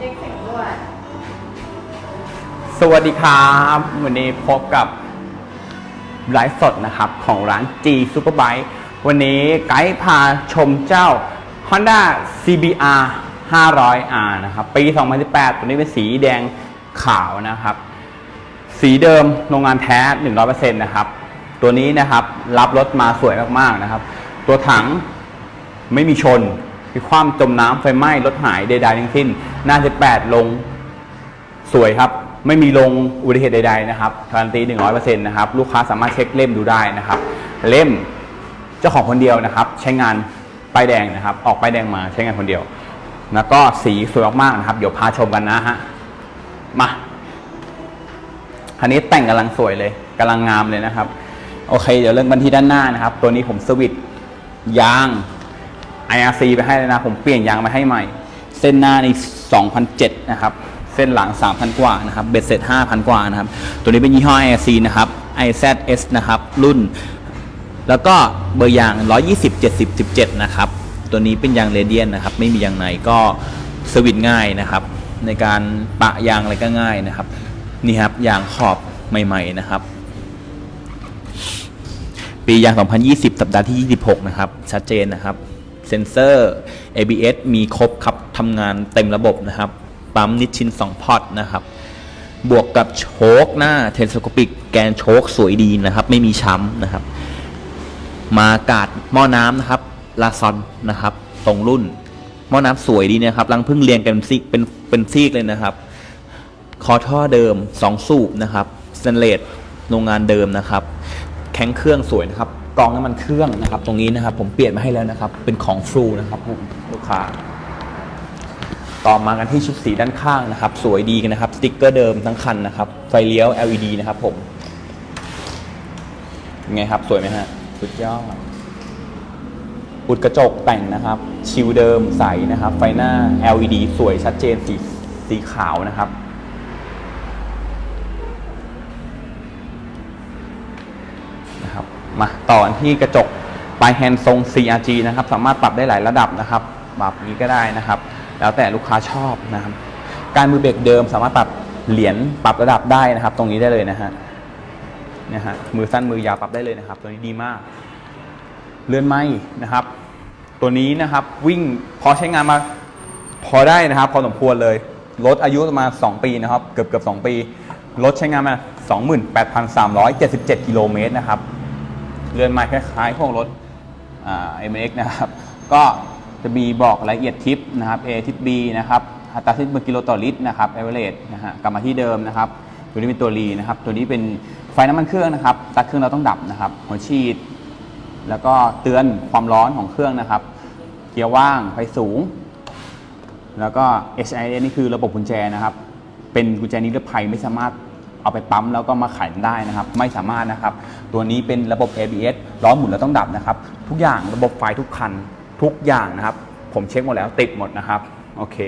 สวยสวัสดีครับ วันนี้พบกับไลฟ์สดนะครับของร้าน G Superbike วันนี้ไกด์พาชมเจ้า Honda CBR 500R นะครับ ปี 2018 ตัวนี้เป็นสีแดงขาวนะครับ สีเดิมโรงงานแท้ 100%นะครับ ตัวนี้นะครับรับรถมาสวยมากๆนะครับ ตัวถังไม่มีชน มีความจมน้ำไฟไหม้รถหายใดๆทั้งสิ้น หน้า18ลงสวยครับ ไม่มีลงอุบัติเหตุใดๆนะครับการันตี 100%นะครับลูกค้าสามารถเช็คเล่มดูได้นะครับ เล่มเจ้าของคนเดียวนะครับ ใช้งานป้ายแดงนะครับ ออกป้ายแดงมาใช้งานคนเดียว แล้วก็สีสวยมากๆนะครับ เดี๋ยวพาชมกันนะฮะมาคันนี้แต่งกำลังสวยเลยกำลังงามเลยนะครับ โอเค เดี๋ยวเริ่มกันที่ด้านหน้านะครับ ตัวนี้ผมสวิตยาง IRC ไปให้แล้วนะ ผมเปลี่ยนยางมาให้ใหม่ เส้นหน้านี่2,007นะครับ เส้นหลัง 3,000 กว่านะครับ เบ็ดเสร็จ 5,000 กว่านะครับ ตัวนี้เป็นยี่ห้อ IRC นะครับ IZS นะครับ รุ่น แล้วก็เบอร์ยาง 120 70 17 นะครับ ตัวนี้เป็นยางเรเดียนนะครับ ไม่มียางในก็สวิตง่ายนะครับ ในการปะยางอะไรก็ง่ายนะครับ นี่ครับยางขอบใหม่ ๆ นะครับปียาง 2020 สัปดาห์ที่ 26 นะครับ ชัดเจนนะครับ เซนเซอร์ ABS มีครบครับทำงานเต็มระบบนะครับ ปั๊มนิชชิน 2 พอตนะครับ บวกกับโชคหน้าเทนสโคปิกแกนโชคสวยดีนะครับ ไม่มีช้ำนะครับ มากาดหม้อน้ำนะครับลาซอนนะครับ ตรงรุ่น หม้อน้ำสวยดีนะครับรังพึ่งเรียงกันเป็นซีกเป็นเป็นซีกเลยนะครับ คอท่อเดิม 2 สูบนะครับสแตนเลสโรงงานเดิมนะครับ แข็งเครื่องสวยนะครับ กองน้ำมันเครื่องนะครับตรงนี้นะครับ ผมเปลี่ยนมาให้แล้วนะครับ เป็นของฟลูนะครับผมลูกค้า ต่อมากันที่ชุดสีด้านข้างนะครับ สวยดีกันนะครับสติกเกอร์เดิมทั้งคันนะครับ ไฟเลี้ยว LED นะครับผมเป็นไงครับสวยไหมฮะสุดยอดอุดกระจกแต่งนะครับ ชิวเดิมใสนะครับ ไฟหน้า LED สวยชัดเจนสีสีขาวนะครับ นะครับ มาต่อันที่กระจกปลายแฮนด์ทรง CRG นะครับ สามารถปรับได้หลายระดับนะครับปรับนี้ก็ได้นะครับ แล้วแต่ลูกค้าชอบนะครับ การมือเบรกเดิมสามารถปรับเหรียญปรับระดับได้นะครับ ตรงนี้ได้เลยนะฮะนี่ยฮะมือสั้นมือยาวปรับได้เลยนะครับ ตัวนี้ดีมาก เลื่อนไม้นะครับ ตัวนี้นะครับวิ่งพอใช้งานมาพอได้นะครับ พอสมควรเลยรถอายุประมาณ 2 ปีนะครับ เกือบเกือบ2ปีรถใช้งานมา 28,377 กิโลเมตรนะครับ เรือนไม้คล้ายๆพวกรถเอ่า MX นะครับ ก็จะมีบอกรายละเอียดทิปนะครับ A ทิป B นะครับอัตราทิปเปอร์กิโลต่อลิตรนะครับ average นะฮะกลับมาที่เดิมนะครับตัวนี้เป็นตัวรีนะครับ ตัวนี้เป็นไฟน้ำมันเครื่องนะครับตัดเครื่องเราต้องดับนะครับหัวฉีด แล้วก็เตือนความร้อนของเครื่องนะครับ เกียร์ว่างไฟสูง แล้วก็ HIS นี่คือระบบกุญแจนะครับ เป็นกุญแจนิรภัยไม่สามารถ เอาไปปั๊มแล้วก็มาขันได้นะครับ ไม่สามารถนะครับ ตัวนี้เป็นระบบ ABS ล้อหมุนแล้วต้องดับนะครับ ทุกอย่างระบบไฟทุกคันทุกอย่างนะครับ ผมเช็คหมดแล้วติดหมดนะครับ โอเค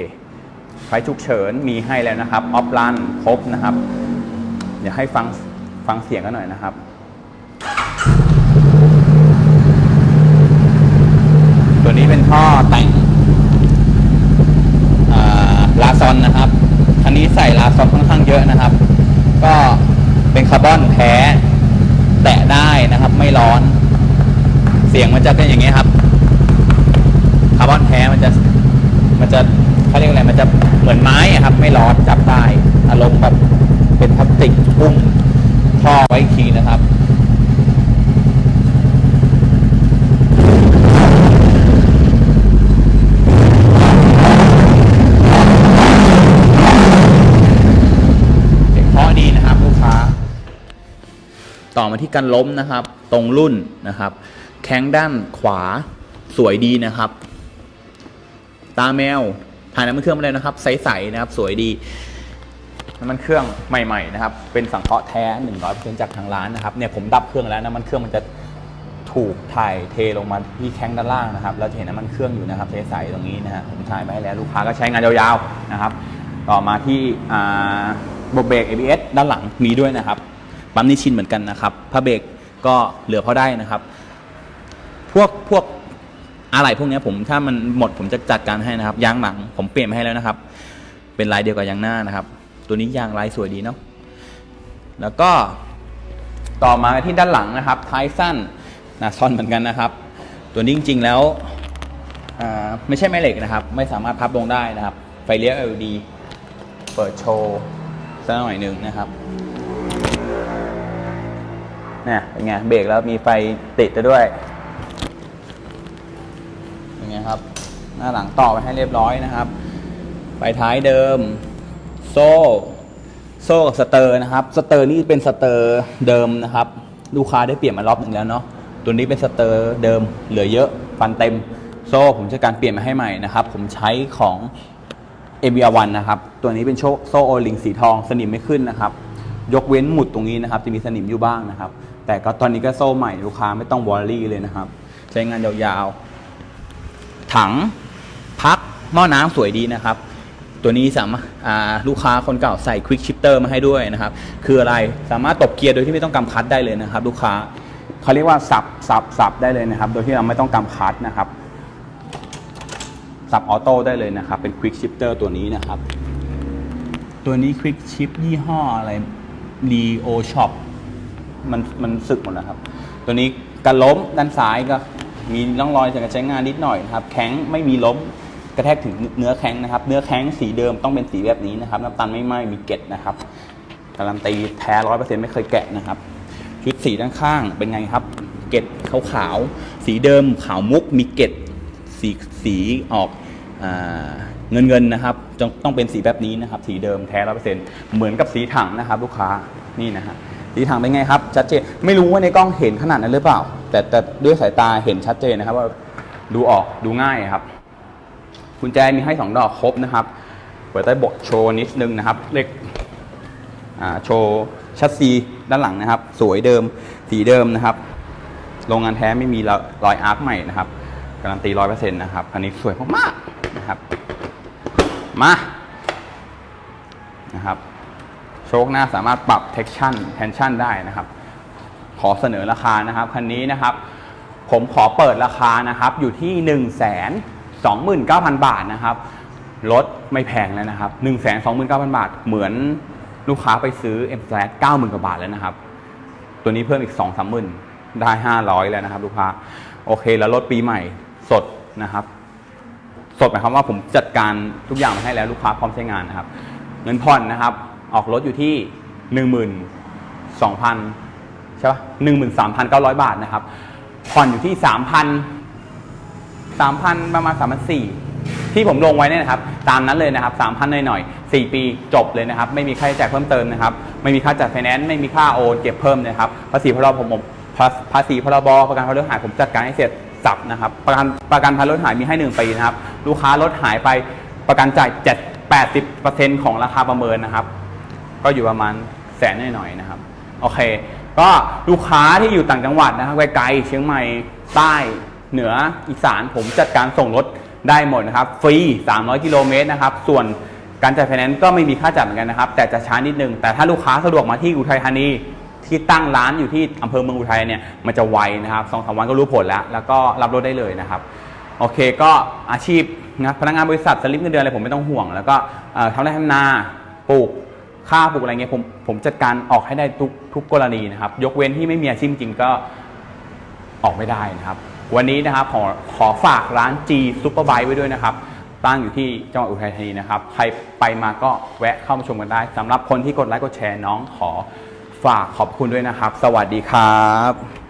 ไฟฉุกเฉินมีให้แล้วนะครับออฟลันครบนะครับเดี๋ยวให้ฟังฟังเสียงกันหน่อยนะครับตัวนี้เป็นท่อแต่งอ่าลาซอนนะครับ คันนี้ใส่ลาซอนค่อนข้างเยอะนะครับ ก็เป็นคาร์ บอนแท้แตะได้นะครับไม่ร้อน เสียงมันจะเป็นอย่างนี้ครับคาร์บอนแท้มันจะมันจะเขาเรียกอะไรมันจะเหมือนไม้ครับ ไม่ร้อนจับได้อารมณ์แบบเป็นพลาสติกหุ้มท่อไว้ทีนะครับ ต่อมาที่การล้มนะครับ ตรงรุ่นนะครับ แข้งด้านขวาสวยดีนะครับ ตาแมวถ่ายน้ำมันเครื่องมาเลยนะครับ ใสๆนะครับ สวยดีน้ำมันเครื่องใหม่ ๆ นะครับ เป็นสังเคราะห์แท้100%จากทางร้านนะครับเนี่ยผมดับเครื่องแล้วน้ำมันเครื่องมันจะถูกถ่ายเทลงมาที่แข้งด้านล่างนะครับแล้วจะเห็นน้ำมันเครื่องอยู่นะครับใสๆตรงนี้นะฮะผมถ่ายไปให้แล้วลูกค้าก็ใช้งานยาวๆนะครับ ต่อมาที่ระบบเบรก ABS ด้านหลังมีด้วยนะครับ ปั๊มนิชินเหมือนกันนะครับผ้าเบรกก็เหลือพอได้นะครับ พวกพวกอะไรพวกนี้ผมถ้ามันหมดผมจะจัดการให้นะครับยางหลังผมเปลี่ยนมาให้แล้วนะครับ เป็นลายเดียวกับยางหน้านะครับ ตัวนี้ยางลายสวยดีเนาะแล้วก็ต่อมาที่ด้านหลังนะครับ ท้ายสั้นนาซอนเหมือนกันนะครับ ตัวนี้จริง ๆ แล้วไม่ใช่แม่เหล็กนะครับ ไม่สามารถพับลงได้นะครับ ไฟเลี้ยว LED เปิดโชว์สักหน่อยหนึ่งนะครับ นี่ยเป็นไงเบรกแล้วมีไฟติดด้วยเป็นไงครับ หน้าหลังต่อไปให้เรียบร้อยนะครับไฟท้ายเดิม โซ่โซ่กับสเตอร์นะครับ สเตอร์นี่เป็นสเตอร์เดิมนะครับ ลูกค้าได้เปลี่ยนมารอบหนึ่งแล้วเนาะตัวนี้เป็นสเตอร์เดิมเหลือเยอะฟันเต็มโซ่ผมจะการเปลี่ยนมาให้ใหม่นะครับ ผมใช้ของ a b r 1นะครับ ตัวนี้เป็นโชคโซ่โอลิงสีทองสนิมไม่ขึ้นนะครับ ยกเว้นหมุดตรงนี้นะครับ จะมีสนิมอยู่บ้างนะครับ แต่ก็ตอนนี้ก็โซ่ใหม่ลูกค้าไม่ต้องวอลลี่เลยนะครับ ใช้งานยาวๆ ถังพักหม้อน้ำสวยดีนะครับ ตัวนี้สามารถลูกค้าคนเก่าใส่ Quick Shifter มาให้ด้วยนะครับ คืออะไรสามารถตบเกียร์โดยที่ไม่ต้องกำคัดได้เลยนะครับ ลูกค้าเขาเรียกว่าสับสับสับได้เลยนะครับ โดยที่เราไม่ต้องกำคัดนะครับ สับออโต้ได้เลยนะครับ เป็น Quick Shifter ตัวนี้นะครับ ตัวนี้ Quick Shift ยี่ห้ออะไร Leo Shop มันมันสึกหมดแล้วครับ ตัวนี้การล้มด้านซ้ายก็มีร่องรอยจากการใช้งานนิดหน่อยนะครับ แข็งไม่มีล้มกระแทกถึงเนื้อแข็งนะครับ เนื้อแข็งสีเดิมต้องเป็นสีแบบนี้นะครับ น้ำตาลไม่ไหม้มีเกล็ดนะครับการันตีแท้ร้อยเปอร์เซ็นต์ไม่เคยแกะนะครับ ชุดสีด้านข้างเป็นไงครับ เกล็ดขาวขาวๆสีเดิมขาวมุกมีเกล็ดสีสีออกเงินเงินๆนะครับจงต้องเป็นสีแบบนี้นะครับ สีเดิมแท้ร้อยเปอร์เซ็นต์เหมือนกับสีถังนะครับ ลูกค้านี่นะฮะ สีถังเป็นไงครับ ชัดเจน ไม่รู้ว่าในกล้องเห็นขนาดนั้นหรือเปล่า แต่แต่ด้วยสายตาเห็นชัดเจนนะครับ ว่าดูออกดูง่ายครับกุญแจมีให้สองดอกครบนะครับเปิดใต้บทโชว์นิดนึงนะครับ เลขอ่าโชว์ชัดซีด้านหลังนะครับ สวยเดิมสีเดิมนะครับโรงงานแท้ไม่มีรอยอาร์คใหม่นะครับการันตีร้อยเปอร์เซ็นต์นะครับคันนี้สวยมากๆนะครับ มานะครับ ชคหน้าสามารถปรับ tension tension ได้นะครับ ขอเสนอราคานะครับคันนี้นะครับ ผมขอเปิดราคานะครับอยู่ที่ 1 2 9 0 0 0 บาทนะครับรถไม่แพงแล้วนะครับ 1 2 9 0 0 0 บาท เหมือนลูกค้าไปซื้อ M f l a t 90,000กว่าบาทแล้วนะครับ ตัวนี้เพิ่มอีก 2 3 0 0 0 0 ได้ 500 แล้วนะครับ ลูกค้า โอเค แล้วรถปีใหม่สดนะครับ สดหมายความว่าผมจัดการทุกอย่างมาให้แล้วลูกค้าพร้อมใช้งานนะครับ เงินผ่อนนะครับ ออกรถอยู่ที่หนึ่งหมื่นสองพันใช่ปะหนึ่งหมื่นสามพันเก้าร้อยบาทนะครับ ผ่อนอยู่ที่สามพันสามพันประมาณสามพันสี่ที่ผมลงไว้เนี่ยนะครับ ตามนั้นเลยนะครับสามพันหน่อยๆสี่ปีจบเลยนะครับ ไม่มีค่าใช้จ่ายเพิ่มเติมนะครับ ไม่มีค่าจัดไฟแนนซ์ไม่มีค่าโอนเก็บเพิ่มนะครับ ภาษีพรบผมภาษีพรบประกันภัยรถหายผมจัดการให้เสร็จสับนะครับ ประกันประกันภัยรถหายมีให้หนึ่งปีนะครับ ลูกค้ารถหายไปประกันจ่ายเจ็ดแปดสิบเปอร์เซ็นต์ของราคาประเมินนะครับ ก็อยู่ประมาณแสนหน่อยๆนะครับโอเค ก็ลูกค้าที่อยู่ต่างจังหวัดนะครับไกลๆเชียงใหม่ใต้เหนืออีสานผมจัดการส่งรถได้หมดนะครับ ฟรี 300 กิโลเมตรนะครับ ส่วนการจ่ายไฟแนนซ์ก็ไม่มีค่าจัดเหมือนกันนะครับ แต่จะช้านิดนึง แต่ถ้าลูกค้าสะดวกมาที่อุทัยธานีที่ตั้งร้านอยู่ที่อำเภอเมืองอุทัยเนี่ยมันจะไวนะครับสองสามวันก็รู้ผลแล้ว แล้วก็รับรถได้เลยนะครับ โอเคก็อาชีพนะพนักงานบริษัทสลิปเงินเดือนอะไรผมไม่ต้องห่วง แล้วก็ทำไร่ทำนาปลูก ค่าปลูกอะไรเงี้ยผมผมจัดการออกให้ได้ทุกทุกกรณีนะครับ ยกเว้นที่ไม่มีอาชีพจริงก็ออกไม่ได้นะครับ วันนี้นะครับขอขอฝากร้าน G Superbike ไว้ด้วยนะครับ ตั้งอยู่ที่จังหวัดอุทัยธานีนะครับ ใครไปมาก็แวะเข้ามาชมกันได้สำหรับคนที่กดไลค์กดแชร์น้องขอฝากขอบคุณด้วยนะครับ สวัสดีครับ